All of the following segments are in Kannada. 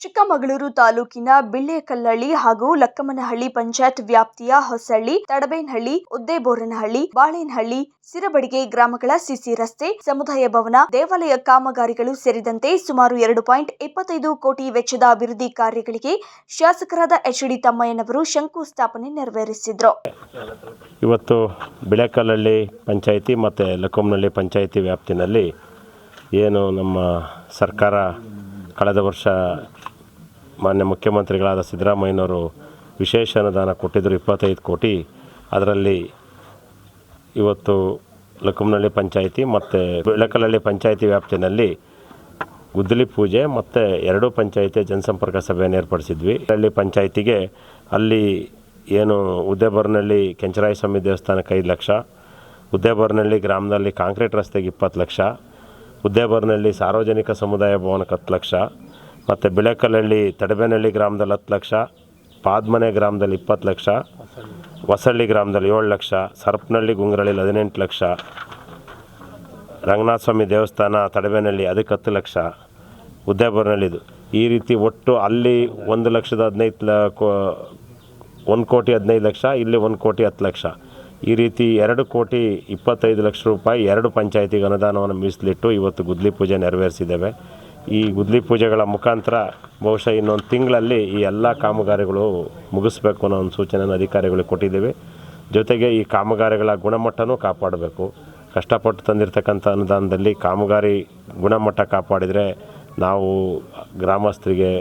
ಚಿಕ್ಕಮಗಳೂರು ತಾಲೂಕಿನ ಬಿಳ್ಳೆಕಲ್ಲಳ್ಳಿ ಹಾಗೂ ಲಕ್ಕಮ್ಮನಹಳ್ಳಿ ಪಂಚಾಯತ್ ವ್ಯಾಪ್ತಿಯ ಹೊಸಳ್ಳಿ, ತಡಬೇನಹಳ್ಳಿ, ಉದ್ದೇಬೋರನಹಳ್ಳಿ, ಬಾಳೇನಹಳ್ಳಿ, ಸಿರಬಡಿಗೆ ಗ್ರಾಮಗಳ ಸಿಸಿ ರಸ್ತೆ, ಸಮುದಾಯ ಭವನ, ದೇವಾಲಯ ಕಾಮಗಾರಿಗಳು ಸೇರಿದಂತೆ ಸುಮಾರು ಎರಡು ಪಾಯಿಂಟ್ ಇಪ್ಪತ್ತೈದು ಕೋಟಿ ವೆಚ್ಚದ ಅಭಿವೃದ್ಧಿ ಕಾರ್ಯಗಳಿಗೆ ಶಾಸಕರಾದ ಎಚ್ ಡಿ ತಮ್ಮಯ್ಯನವರು ಶಂಕುಸ್ಥಾಪನೆ ನೆರವೇರಿಸಿದ್ರು. ಇವತ್ತು ಬಿಳೆಕಲ್ಲಳ್ಳಿ ಪಂಚಾಯಿತಿ ಮತ್ತು ಲಕ್ಕಮ್ಮನಹಳ್ಳಿ ಪಂಚಾಯಿತಿ ವ್ಯಾಪ್ತಿನಲ್ಲಿ ಏನು ನಮ್ಮ ಸರ್ಕಾರ ಕಳೆದ ವರ್ಷ ಮಾನ್ಯ ಮುಖ್ಯಮಂತ್ರಿಗಳಾದ ಸಿದ್ದರಾಮಯ್ಯನವರು ವಿಶೇಷ ಅನುದಾನ ಕೊಟ್ಟಿದ್ದರು, ಇಪ್ಪತ್ತೈದು ಕೋಟಿ. ಅದರಲ್ಲಿ ಇವತ್ತು ಲಕ್ಕಮ್ಮನಹಳ್ಳಿ ಪಂಚಾಯಿತಿ ಮತ್ತು ಬೆಳಕಲಹಳ್ಳಿ ಪಂಚಾಯಿತಿ ವ್ಯಾಪ್ತಿಯಲ್ಲಿ ಗುದ್ದಲಿ ಪೂಜೆ ಮತ್ತು ಎರಡೂ ಪಂಚಾಯಿತಿ ಜನಸಂಪರ್ಕ ಸಭೆಯನ್ನು ಏರ್ಪಡಿಸಿದ್ವಿ. ಹಳ್ಳಿ ಪಂಚಾಯಿತಿಗೆ ಅಲ್ಲಿ ಏನು ಉದ್ದೇಬರ್ನಹಳ್ಳಿ ಕೆಂಚರಾಯ ಸ್ವಾಮಿ ದೇವಸ್ಥಾನಕ್ಕೆ ಐದು ಲಕ್ಷ ಉದ್ದೇಬರ್ನಹಳ್ಳಿ ಗ್ರಾಮದಲ್ಲಿ ಕಾಂಕ್ರೀಟ್ ರಸ್ತೆಗೆ ಇಪ್ಪತ್ತು ಲಕ್ಷ ಉದ್ದೇಬರ್ನಹಳ್ಳಿ ಸಾರ್ವಜನಿಕ ಸಮುದಾಯ ಭವನಕ್ಕೆ ಹತ್ತು ಲಕ್ಷ ಮತ್ತು ಬಿಳೆಕಲ್ಲಹಳ್ಳಿ ತಡಬೇನಹಳ್ಳಿ ಗ್ರಾಮದಲ್ಲಿ ಹತ್ತು ಲಕ್ಷ, ಪಾದ್ಮನೆ ಗ್ರಾಮದಲ್ಲಿ ಇಪ್ಪತ್ತು ಲಕ್ಷ, ಹೊಸಳ್ಳಿ ಗ್ರಾಮದಲ್ಲಿ ಏಳು ಲಕ್ಷ, ಸರ್ಪನಹಳ್ಳಿ ಗುಂಗ್ರಳ್ಳಿಲಿ ಹದಿನೆಂಟು ಲಕ್ಷ ರಂಗನಾಥ ಸ್ವಾಮಿ ದೇವಸ್ಥಾನ ತಡಬೇನಹಳ್ಳಿ ಅದಕ್ಕೆ ಹತ್ತು ಲಕ್ಷ ಉದ್ಯಾಪುರನಹಳ್ಳಿದು ಈ ರೀತಿ ಒಟ್ಟು ಅಲ್ಲಿ ಒಂದು ಲಕ್ಷದ ಹದಿನೈದು ಲ ಒಂದು ಕೋಟಿ ಹದಿನೈದು ಲಕ್ಷ, ಇಲ್ಲಿ ಒಂದು ಕೋಟಿ ಹತ್ತು ಲಕ್ಷ. ಈ ರೀತಿ ಎರಡು ಕೋಟಿ ಇಪ್ಪತ್ತೈದು ಲಕ್ಷ ರೂಪಾಯಿ ಎರಡು ಪಂಚಾಯತಿಗೆ ಅನುದಾನವನ್ನು ಮೀಸಲಿಟ್ಟು ಇವತ್ತು ಗುದ್ಲಿ ಪೂಜೆ ನೆರವೇರಿಸಿದ್ದೇವೆ. ಈ ಗುದ್ಲಿ ಪೂಜೆಗಳ ಮುಖಾಂತರ ಬಹುಶಃ ಇನ್ನೊಂದು ತಿಂಗಳಲ್ಲಿ ಈ ಎಲ್ಲ ಕಾಮಗಾರಿಗಳು ಮುಗಿಸ್ಬೇಕು ಅನ್ನೋ ಒಂದು ಸೂಚನೆಯನ್ನು ಅಧಿಕಾರಿಗಳಿಗೆ ಕೊಟ್ಟಿದ್ದೀವಿ. ಜೊತೆಗೆ ಈ ಕಾಮಗಾರಿಗಳ ಗುಣಮಟ್ಟನೂ ಕಾಪಾಡಬೇಕು. ಕಷ್ಟಪಟ್ಟು ತಂದಿರತಕ್ಕಂಥ ಅನುದಾನದಲ್ಲಿ ಕಾಮಗಾರಿ ಗುಣಮಟ್ಟ ಕಾಪಾಡಿದರೆ ನಾವು ಗ್ರಾಮಸ್ಥರಿಗೆ,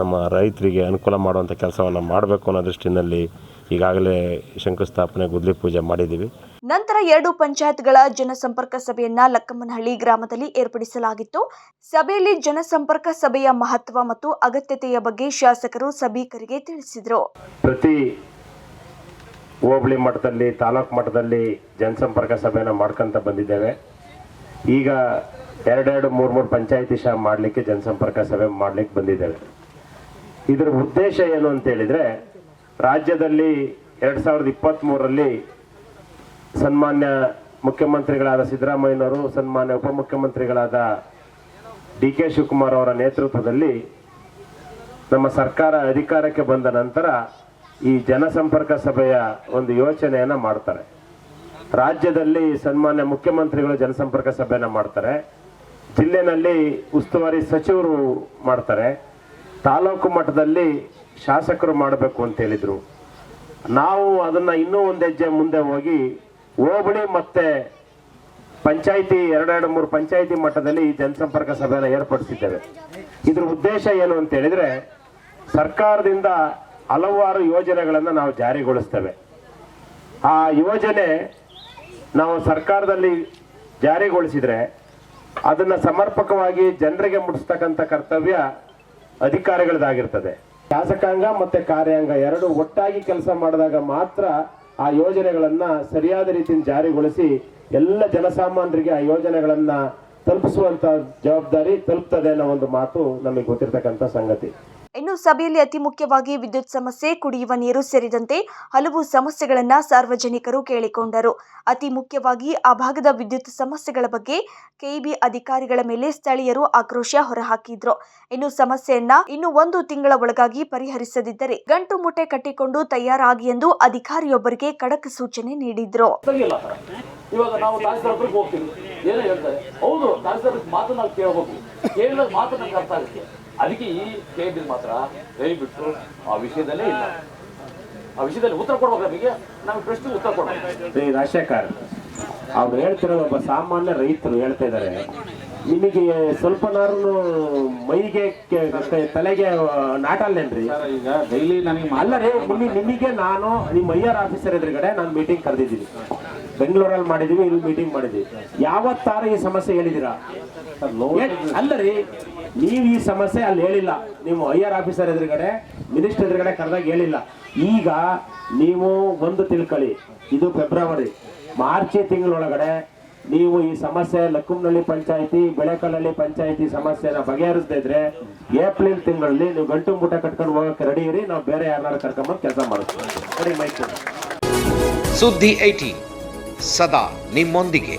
ನಮ್ಮ ರೈತರಿಗೆ ಅನುಕೂಲ ಮಾಡುವಂಥ ಕೆಲಸವನ್ನು ಮಾಡಬೇಕು ಅನ್ನೋ ದೃಷ್ಟಿನಲ್ಲಿ ಈಗಾಗಲೇ ಶಂಕುಸ್ಥಾಪನೆ, ಗುದ್ಲಿ ಪೂಜೆ ಮಾಡಿದ್ದೀವಿ. ನಂತರ ಎರಡು ಪಂಚಾಯತ್ಗಳ ಜನಸಂಪರ್ಕ ಸಭೆಯನ್ನ ಲಕ್ಕಮ್ಮನಹಳ್ಳಿ ಗ್ರಾಮದಲ್ಲಿ ಏರ್ಪಡಿಸಲಾಗಿತ್ತು. ಸಭೆಯಲ್ಲಿ ಜನಸಂಪರ್ಕ ಸಭೆಯ ಮಹತ್ವ ಮತ್ತು ಅಗತ್ಯತೆಯ ಬಗ್ಗೆ ಶಾಸಕರು ಸಭಿಕರಿಗೆ ತಿಳಿಸಿದರು. ಪ್ರತಿ ಹೋಬಳಿ ಮಟ್ಟದಲ್ಲಿ, ತಾಲೂಕು ಮಟ್ಟದಲ್ಲಿ ಜನಸಂಪರ್ಕ ಸಭೆನ ಮಾಡ್ಕೊಂತ ಬಂದಿದ್ದೇವೆ. ಈಗ ಎರಡೆರಡು ಮೂರು ಮೂರು ಪಂಚಾಯತಿ ಶಾ ಮಾಡಲಿಕ್ಕೆ ಜನಸಂಪರ್ಕ ಸಭೆ ಮಾಡಲಿಕ್ಕೆ ಬಂದಿದ್ದೇವೆ. ಇದರ ಉದ್ದೇಶ ಏನು ಅಂತ ಹೇಳಿದ್ರೆ, ರಾಜ್ಯದಲ್ಲಿ ಎರಡು ಸಾವಿರದ ಇಪ್ಪತ್ತ್ಮೂರರಲ್ಲಿ ಸನ್ಮಾನ್ಯ ಮುಖ್ಯಮಂತ್ರಿಗಳಾದ ಸಿದ್ದರಾಮಯ್ಯನವರು, ಸನ್ಮಾನ್ಯ ಉಪಮುಖ್ಯಮಂತ್ರಿಗಳಾದ ಡಿ ಕೆ ಶಿವಕುಮಾರ್ ಅವರ ನೇತೃತ್ವದಲ್ಲಿ ನಮ್ಮ ಸರ್ಕಾರ ಅಧಿಕಾರಕ್ಕೆ ಬಂದ ನಂತರ ಈ ಜನಸಂಪರ್ಕ ಸಭೆಯ ಒಂದು ಯೋಚನೆಯನ್ನು ಮಾಡ್ತಾರೆ. ರಾಜ್ಯದಲ್ಲಿ ಸನ್ಮಾನ್ಯ ಮುಖ್ಯಮಂತ್ರಿಗಳು ಜನಸಂಪರ್ಕ ಸಭೆಯನ್ನು ಮಾಡ್ತಾರೆ. ಜಿಲ್ಲೆನಲ್ಲಿ ಉಸ್ತುವಾರಿ ಸಚಿವರು ಮಾಡ್ತಾರೆ. ತಾಲೂಕು ಮಟ್ಟದಲ್ಲಿ ಶಾಸಕರು ಮಾಡಬೇಕು ಅಂತ ಹೇಳಿದರು. ನಾವು ಅದನ್ನು ಇನ್ನೂ ಒಂದು ಹೆಜ್ಜೆ ಮುಂದೆ ಹೋಗಿ ಹೋಬಳಿ ಮತ್ತೆ ಪಂಚಾಯಿತಿ, ಎರಡೆರಡು ಮೂರು ಪಂಚಾಯಿತಿ ಮಟ್ಟದಲ್ಲಿ ಈ ಜನಸಂಪರ್ಕ ಸಭೆಯನ್ನು ಏರ್ಪಡಿಸಿದ್ದೇವೆ. ಇದ್ರ ಉದ್ದೇಶ ಏನು ಅಂತ ಹೇಳಿದ್ರೆ, ಸರ್ಕಾರದಿಂದ ಹಲವಾರು ಯೋಜನೆಗಳನ್ನು ನಾವು ಜಾರಿಗೊಳಿಸ್ತೇವೆ. ಆ ಯೋಜನೆ ನಾವು ಸರ್ಕಾರದಲ್ಲಿ ಜಾರಿಗೊಳಿಸಿದ್ರೆ ಅದನ್ನ ಸಮರ್ಪಕವಾಗಿ ಜನರಿಗೆ ಮುಟ್ಟಿಸ್ತಕ್ಕಂಥ ಕರ್ತವ್ಯ ಅಧಿಕಾರಿಗಳದಾಗಿರ್ತದೆ ಶಾಸಕಾಂಗ ಮತ್ತೆ ಕಾರ್ಯಾಂಗ ಎರಡು ಒಟ್ಟಾಗಿ ಕೆಲಸ ಮಾಡಿದಾಗ ಮಾತ್ರ ಆ ಯೋಜನೆಗಳನ್ನು ಸರಿಯಾದ ರೀತಿಯಿಂದ ಜಾರಿಗೊಳಿಸಿ ಎಲ್ಲ ಜನಸಾಮಾನ್ಯರಿಗೆ ಆ ಯೋಜನೆಗಳನ್ನು ತಲುಪಿಸುವಂತ ಜವಾಬ್ದಾರಿ ತಲುಪ್ತದೆ ಅನ್ನೋ ಒಂದು ಮಾತು ನಮಗೆ ಗೊತ್ತಿರತಕ್ಕಂಥ ಸಂಗತಿ. ಇನ್ನು ಸಭೆಯಲ್ಲಿ ಅತಿ ಮುಖ್ಯವಾಗಿ ವಿದ್ಯುತ್ ಸಮಸ್ಯೆ, ಕುಡಿಯುವ ನೀರು ಸೇರಿದಂತೆ ಹಲವು ಸಮಸ್ಯೆಗಳನ್ನು ಸಾರ್ವಜನಿಕರು ಕೇಳಿಕೊಂಡರು. ಅತಿ ಮುಖ್ಯವಾಗಿ ಆ ಭಾಗದ ವಿದ್ಯುತ್ ಸಮಸ್ಯೆಗಳ ಬಗ್ಗೆ ಕೆಇಬಿ ಅಧಿಕಾರಿಗಳ ಮೇಲೆ ಸ್ಥಳೀಯರು ಆಕ್ರೋಶ ಹೊರಹಾಕಿದ್ರು. ಇನ್ನು ಸಮಸ್ಯೆಯನ್ನ ಇನ್ನು ಒಂದು ತಿಂಗಳ ಒಳಗಾಗಿ ಪರಿಹರಿಸದಿದ್ದರೆ ಗಂಟು ಮುಟ್ಟೆ ಕಟ್ಟಿಕೊಂಡು ತಯಾರಾಗಿ ಎಂದು ಅಧಿಕಾರಿಯೊಬ್ಬರಿಗೆ ಖಡಕ್ ಸೂಚನೆ ನೀಡಿದ್ರು. ಏನೋ ಹೇಳ್ತಾರೆ. ಹೌದು ಕೇಳಬೇಕು. ಅರ್ಥ ಅದಕ್ಕೆ ಈ ಕೇಳಿದ ಮಾತ್ರ ದಯವಿಟ್ಟು ಆ ವಿಷಯದಲ್ಲೇ ಇಲ್ಲ. ಆ ವಿಷಯದಲ್ಲಿ ಉತ್ತರ ಕೊಡ್ಬೇಕು ನಮಗೆ. ನಾವು ಪ್ರಶ್ನೆ ಉತ್ತರ ಕೊಡ್ಬೇಕು. ಈ ರಾಜಶೇಖರ್ ಅವ್ರು ಹೇಳ್ತಿರೋದು ಒಬ್ಬ ಸಾಮಾನ್ಯ ರೈತರು ಹೇಳ್ತಾ ಇದ್ದಾರೆ. ನಿಮಗೆ ಸ್ವಲ್ಪನಾರು ಮೈಗೆ ತಲೆಗೆ ನಾಟಲ್ಲೇನ್ರಿ? ಈಗ ಡೈಲಿ ನನಗೆ ಅಲ್ಲ ರೀ ನಿಮಗೆ ನಿಮಗೆ ನಾನು ನಿಮ್ಮ ಐಆರ್ ಆಫೀಸರ್ ಎದುರುಗಡೆ ನಾನು ಮೀಟಿಂಗ್ ಕರೆದಿದ್ದೀನಿ. ಬೆಂಗಳೂರಲ್ಲಿ ಮಾಡಿದ್ದೀವಿ ಇಲ್ಲಿ ಮೀಟಿಂಗ್ ಮಾಡಿದ್ದೀವಿ. ಯಾವತ್ತಾರು ಈ ಸಮಸ್ಯೆ ಹೇಳಿದ್ದೀರಾ? ಏ- ಅಲ್ಲ ರೀ ನೀವು ಈ ಸಮಸ್ಯೆ ಅಲ್ಲಿ ಹೇಳಿಲ್ಲ. ನೀವು ಐ ಆರ್ ಆಫೀಸರ್ ಎದುರುಗಡೆ ಮಿನಿಸ್ಟರ್ ಎದುರುಗಡೆ ಕರೆದಾಗ ಹೇಳಿಲ್ಲ. ಈಗ ನೀವು ಒಂದು ತಿಳ್ಕೊಳ್ಳಿ ಇದು ಫೆಬ್ರವರಿ ಮಾರ್ಚ್ ತಿಂಗಳೊಳಗಡೆ ನೀವು ಈ ಸಮಸ್ಯೆ ಲಕ್ಕುಮ್ನಳ್ಳಿ ಪಂಚಾಯಿತಿ ಬೆಳೆಕಲ್ಲಹಳ್ಳಿ ಪಂಚಾಯಿತಿ ಸಮಸ್ಯೆನ ಬಗೆಹರಿಸದೇ ಇದ್ರೆ ಏಪ್ರಿಲ್ ತಿಂಗಳಲ್ಲಿ ನೀವು ಗಂಟು ಮೂಟ ಕಟ್ಕೊಂಡು ಹೋಗಕ್ಕೆ ರೆಡಿ ಇರಿ ನಾವು ಬೇರೆ ಯಾರನ್ನಾರು ಕರ್ಕೊಂಬಂದು ಕೆಲಸ ಸರಿ ಕೊಡಿ. ಸುದ್ದಿ ಐಟಿ ಸದಾ ನಿಮ್ಮೊಂದಿಗೆ.